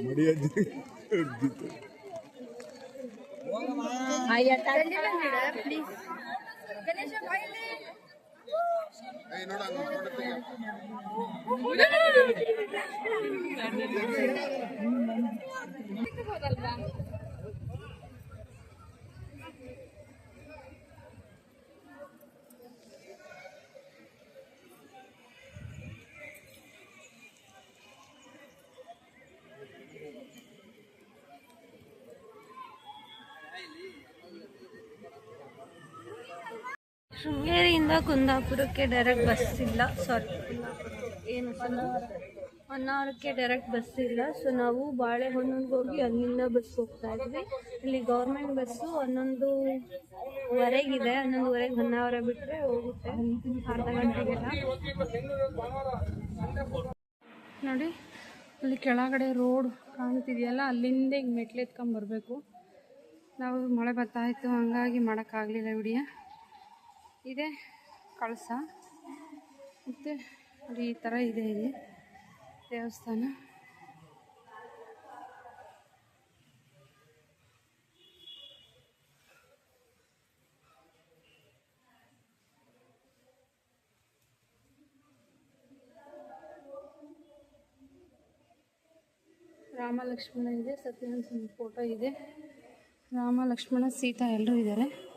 बढ़िया जी प्लीज़ गणेश भाई ನೋಡ ಶೃಂಗೇರಿಯಿಂದ ಕುಂದಾಪುರಕ್ಕೆ ಡೈರೆಕ್ಟ್ ಬಸ್ ಇಲ್ಲ. ಸಾರಿ ಏನು ಹೊನ್ನಾವರಕ್ಕೆ ಡೈರೆಕ್ಟ್ ಬಸ್ ಇಲ್ಲ. ಸೊ ನಾವು ಬಾಳೆಹೊನ್ನೂರಿಗೆ ಹೋಗಿ ಅಲ್ಲಿಂದ ಬಸ್ ಹೋಗ್ತಾ ಇದ್ವಿ. ಇಲ್ಲಿ ಗೌರ್ಮೆಂಟ್ ಬಸ್ಸು ಹನ್ನೊಂದುವರೆಗಿದೆ ಹನ್ನೊಂದುವರೆಗೆ ಹೊನ್ನಾವರ ಬಿಟ್ಟರೆ ಹೋಗುತ್ತೆ. ಅರ್ಧ ಗಂಟೆಗೆಲ್ಲ. ನೋಡಿ ಅಲ್ಲಿ ಕೆಳಗಡೆ ರೋಡ್ ಕಾಣ್ತಿದೆಯಲ್ಲ, ಅಲ್ಲಿಂದ ಹಿಂಗೆ ಮೆಟ್ಲು ಎತ್ಕೊಂಡ್ ಬರಬೇಕು. ನಾವು ಮಳೆ ಬರ್ತಾಯಿತ್ತು ಹಂಗಾಗಿ ಮಾಡೋಕ್ಕಾಗಲಿಲ್ಲ, ವಿಡಿಯೋ. ಇದೆ, ಕಳಸ. ಮತ್ತು ಈ ಥರ ಇದೆ ಇಲ್ಲಿ ದೇವಸ್ಥಾನ. ರಾಮ ಲಕ್ಷ್ಮಣ ಇದೆ, ಸತ್ಯನಾರಾಯಣ ಫೋಟೋ ಇದೆ. ರಾಮ ಲಕ್ಷ್ಮಣ ಸೀತಾ ಎಲ್ಲರೂ ಇದ್ದಾರೆ.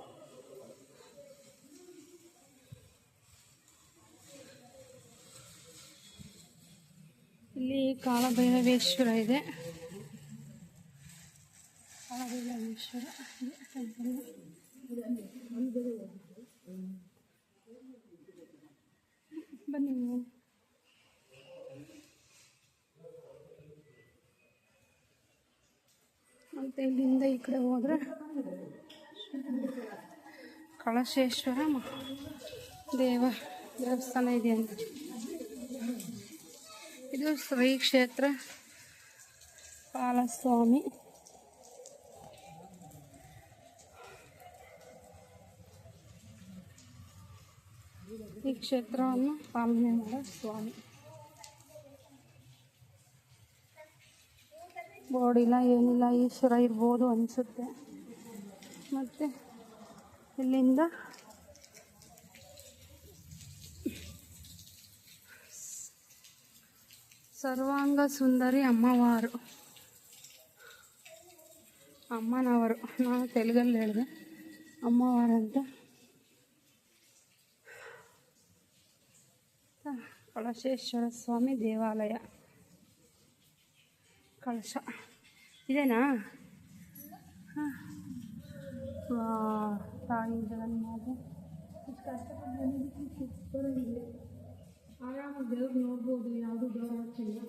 ಕಾಲಭೈರವೇಶ್ವರ ಇದೆ. ಟೆಂಪಲ್ ಬನ್ನಿ ಮತ್ತು ಇಲ್ಲಿಂದ ಈ ಕಡೆ ಹೋದ್ರೆ ಕಳಶೇಶ್ವರ ದೇವ ದೇವಸ್ಥಾನ ಇದೆ ಅಂತ. ಇದು ಶ್ರೀ ಕ್ಷೇತ್ರ ಪಾಲಸ್ವಾಮಿ. ಈ ಕ್ಷೇತ್ರವನ್ನು ಪಾಲನೆ ಮಾಡೋ ಸ್ವಾಮಿ. ಬೋರ್ಡ್ ಇಲ್ಲ, ಏನಿಲ್ಲ, ಈಶ್ವರ ಇರ್ಬೋದು ಅನಿಸುತ್ತೆ. ಮತ್ತು ಇಲ್ಲಿಂದ ಸರ್ವಾಂಗ ಸುಂದರಿ ಅಮ್ಮವಾರು. ಅಮ್ಮನವರು. ನಾನು ತೆಲುಗಲ್ಲಿ ಹೇಳಿದೆ. ಅಮ್ಮವಾರು ಅಂತ. ಕಳಶೇಶ್ವರ ಸ್ವಾಮಿ ದೇವಾಲಯ. ಕಳಶ. ಇದೇನಾ? ತಾಯಿ ಜಗನ್ಮಾತೆ. ಕಷ್ಟಪಟ್ಟು ಆರಾಮಾಗಿ ದೇವ್ರು ನೋಡ್ಬೋದು ಯಾವುದು ಡೋರ್ ಹಾಕಿಲ್ಲ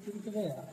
time que ganhar.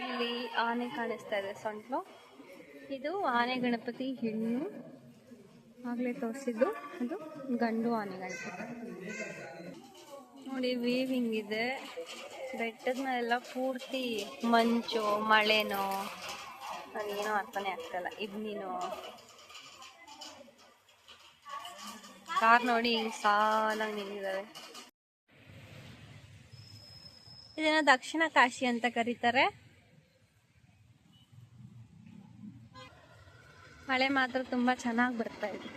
ಇಲ್ಲಿ ಆನೆ ಕಾಣಿಸ್ತಾ ಇದೆ ಸೊಂಟ್ಲು ಇದು ಆನೆ ಗಣಪತಿ ಹೆಣ್ಣು. ಆಗಲೇ ತೋರಿಸಿದ್ದು ಅದು ಗಂಡು ಆನೆ ಗಣಪತಿ. ನೋಡಿ ವೀವಿಂಗ್ ಇದೆ. ಬೆಟ್ಟದ ಮೇಲೆಲ್ಲ ಪೂರ್ತಿ ಮಂಚು, ಮಳೆನೋ, ಅದೇನೋ ಅರ್ಥನೇ ಆಗ್ತಲ್ಲ ಇಬ್ನಿನೋ ಕಾರ್ ನೋಡಿ ಸಾಲಾಗಿ ನಿಂತಿದ್ದಾವೆ ಇದನ್ನ ದಕ್ಷಿಣ ಕಾಶಿ ಅಂತ ಕರೀತಾರೆ. ಮಳೆ ಮಾತ್ರ ತುಂಬಾ ಚೆನ್ನಾಗಿ ಬರ್ತಾ ಇದೆ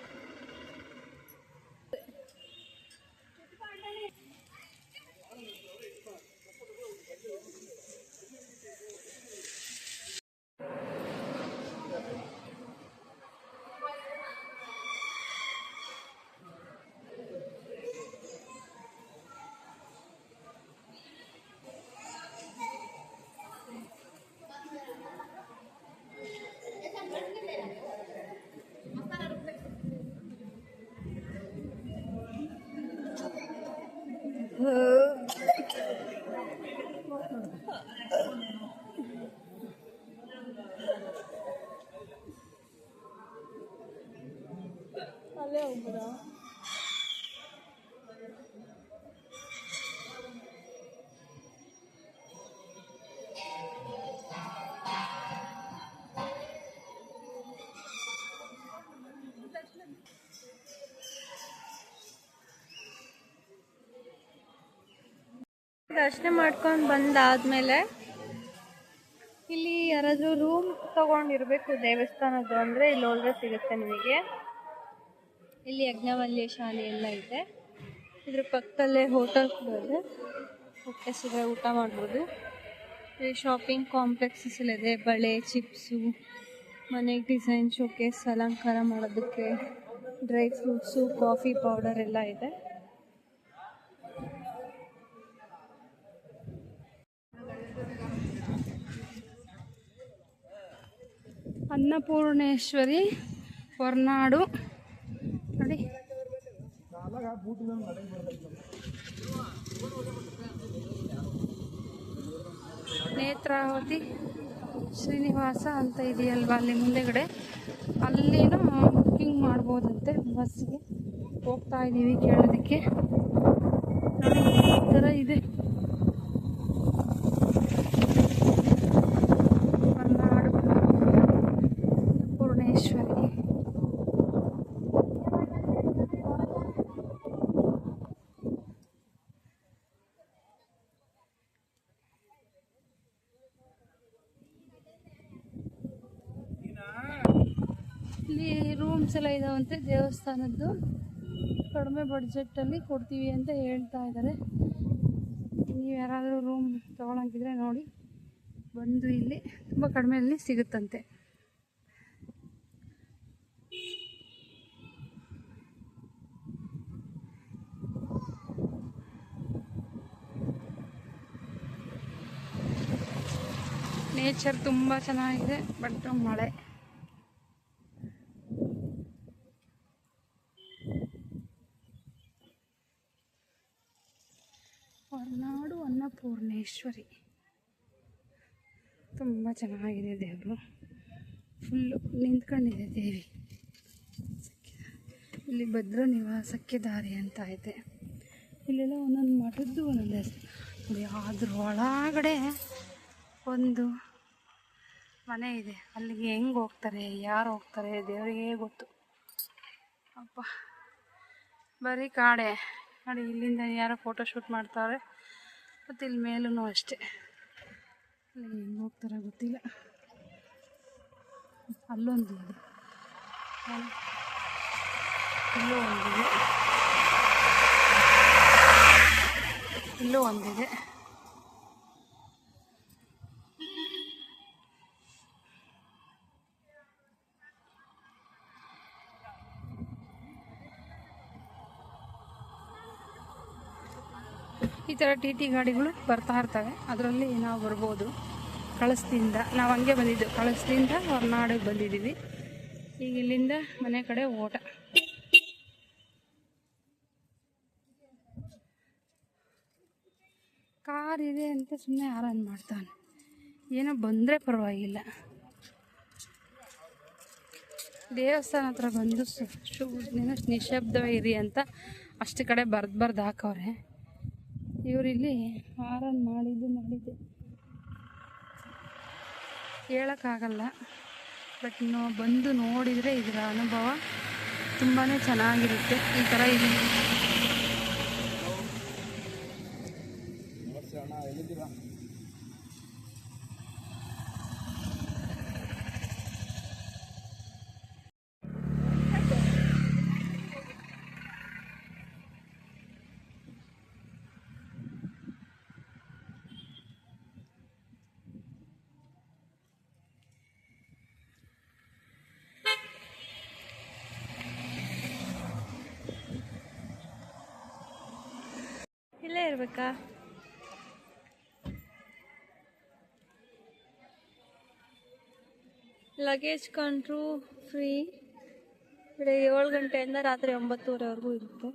ದರ್ಶನ ಮಾಡ್ಕೊಂಡು ಬಂದಾದ್ಮೇಲೆ ಇಲ್ಲಿ ಯಾರಾದರೂ ರೂಮ್ ತಗೊಂಡಿರ್ಬೇಕು, ದೇವಸ್ಥಾನದ್ದು ಅಂದರೆ ಇಲ್ಲಿ ಹೋದ್ರೆ ಸಿಗುತ್ತೆ ನಿಮಗೆ. ಇಲ್ಲಿ ಯಜ್ಞವಲ್ಯ ಶಾಲೆ ಎಲ್ಲ ಇದೆ. ಇದ್ರ ಪಕ್ಕದಲ್ಲೇ ಹೋಟೆಲ್ ಕೂಡ ಇದೆ. ಹೊಟ್ಟೆ ಊಟ ಮಾಡ್ಬೋದು. ಇಲ್ಲಿ ಶಾಪಿಂಗ್ ಕಾಂಪ್ಲೆಕ್ಸಸ್ ಎಲ್ಲ ಇದೆ. ಬಳೆ ಚಿಪ್ಸು ಮನೆಗೆ ಡಿಸೈನ್ ಶೋಕೇಸ್ ಅಲಂಕಾರ ಮಾಡೋದಕ್ಕೆ ಡ್ರೈ ಫ್ರೂಟ್ಸು ಕಾಫಿ ಪೌಡರ್ ಎಲ್ಲ ಇದೆ. ಅನ್ನಪೂರ್ಣೇಶ್ವರಿ, ಹೊರನಾಡು. ನೋಡಿ. ನೇತ್ರಾವತಿ ಶ್ರೀನಿವಾಸ ಅಂತ ಇದೆಯಲ್ವಾ ಅಲ್ಲಿ ಮುಂದೆಗಡೆ? ಅಲ್ಲಿನೂ ಬುಕ್ಕಿಂಗ್ ಮಾಡ್ಬೋದಂತೆ ಬಸ್ಗೆ ಹೋಗ್ತಾ ಇದ್ದೀವಿ ಕೇಳೋದಕ್ಕೆ. ಈ ಥರ ಇದೆ ಹೊರನಾಡು ಪೂರ್ಣೇಶ್ವರಿ ಇಲ್ಲಿ ರೂಮ್ಸ್ ಎಲ್ಲ ಇದಾವಂತೆ, ದೇವಸ್ಥಾನದ್ದು. ಕಡಿಮೆ ಬಡ್ಜೆಟಲ್ಲಿ ಕೊಡ್ತೀವಿ ಅಂತ ಹೇಳ್ತಾ ಇದ್ದಾರೆ ನೀವು ಯಾರಾದರೂ ರೂಮ್ ತೊಗೊಳಂಗಿದ್ರೆ ನೋಡಿ. ಬಂದು ಇಲ್ಲಿ ತುಂಬ ಕಡಿಮೆಯಲ್ಲಿ ಸಿಗುತ್ತಂತೆ. ನೇಚರ್ ತುಂಬ ಚೆನ್ನಾಗಿದೆ, ಬಟ್ ಮಳೆ ಹೊರನಾಡು ಅನ್ನಪೂರ್ಣೇಶ್ವರಿ ತುಂಬ ಚೆನ್ನಾಗಿದೆ ದೇವರು. ಫುಲ್ಲು ನಿಂತ್ಕೊಂಡಿದೆ ದೇವಿ. ಇಲ್ಲಿ ಭದ್ರ ನಿವಾಸಕ್ಕೆ ದಾರಿ ಅಂತ ಐತೆ ಇಲ್ಲೆಲ್ಲ ಒಂದೊಂದು ಮಠದ್ದು ಒಂದೊಂದು ಹೆಸರು ಅದ್ರ ಒಳಗಡೆ ಒಂದು ಮನೆ ಇದೆ. ಅಲ್ಲಿಗೆ ಹೆಂಗೆ ಹೋಗ್ತಾರೆ, ಯಾರು ಹೋಗ್ತಾರೆ, ದೇವರಿಗೆ ಗೊತ್ತು? ಅಪ್ಪ ಬರೀ ಕಾಡೆ. ನೋಡಿ, ಇಲ್ಲಿಂದ ಯಾರೋ ಫೋಟೋ ಶೂಟ್ ಮಾಡ್ತಾರೆ. ಮತ್ತು ಇಲ್ಲಿ ಮೇಲೂ ಅಷ್ಟೇ. ಅಲ್ಲಿ ಹೆಂಗೆ ಹೋಗ್ತಾರೆ ಗೊತ್ತಿಲ್ಲ. ಅಲ್ಲೊಂದು ಇದೆ. ಇಲ್ಲೂ ಒಂದಿದೆ. ಇಲ್ಲೂ ಒಂದಿದೆ. ಈ ಥರ ಟಿ ಟಿ ಗಾಡಿಗಳು ಬರ್ತಾ ಇರ್ತವೆ. ಅದರಲ್ಲಿ ನಾವು ಬರ್ಬೋದು. ಕಳಸದಿಂದ, ನಾವು ಹಂಗೆ ಬಂದಿದ್ದು. ಕಳಸದಿಂದ ಹೊರನಾಡಿಗೆ ಬಂದಿದ್ದೀವಿ. ಈಗ ಇಲ್ಲಿಂದ ಮನೆ ಕಡೆ ಓಟ. ಕಾರ್ ಇದೆ ಅಂತ ಸುಮ್ಮನೆ ಆರನ್ ಮಾಡ್ತಾನೆ. ಏನೋ ಬಂದರೆ ಪರವಾಗಿಲ್ಲ. ದೇವಸ್ಥಾನ ಹತ್ರ ಬಂದು ಶು- ಏನೋ ನಿಶಬ್ದವೇ ಇರಿ ಅಂತ ಅಷ್ಟು ಕಡೆ ಬರ್ದು ಬರ್ದು ಹಾಕವ್ರೆ. ಇವರಿಲ್ಲಿ ಹಾರನ್ ಮಾಡಿದ್ದು ಮಾಡಿದ್ದು. ಹೇಳೋಕ್ಕಾಗಲ್ಲ ಬಟ್ ನೋ, ಬಂದು ನೋಡಿದರೆ ಇದರ ಅನುಭವ ತುಂಬಾ ಚೆನ್ನಾಗಿರುತ್ತೆ. ಈ ಥರ ಇಲ್ಲೇ ಇರ್ಬೇಕಾ ಲಗೇಜ್ ಕಂಟ್ರೂ ಫ್ರೀ ಬೆಳಗ್ಗೆ ಏಳು ಗಂಟೆಯಿಂದ ರಾತ್ರಿ ಒಂಬತ್ತುವರೆವರೆಗೂ ಇರುತ್ತೆ.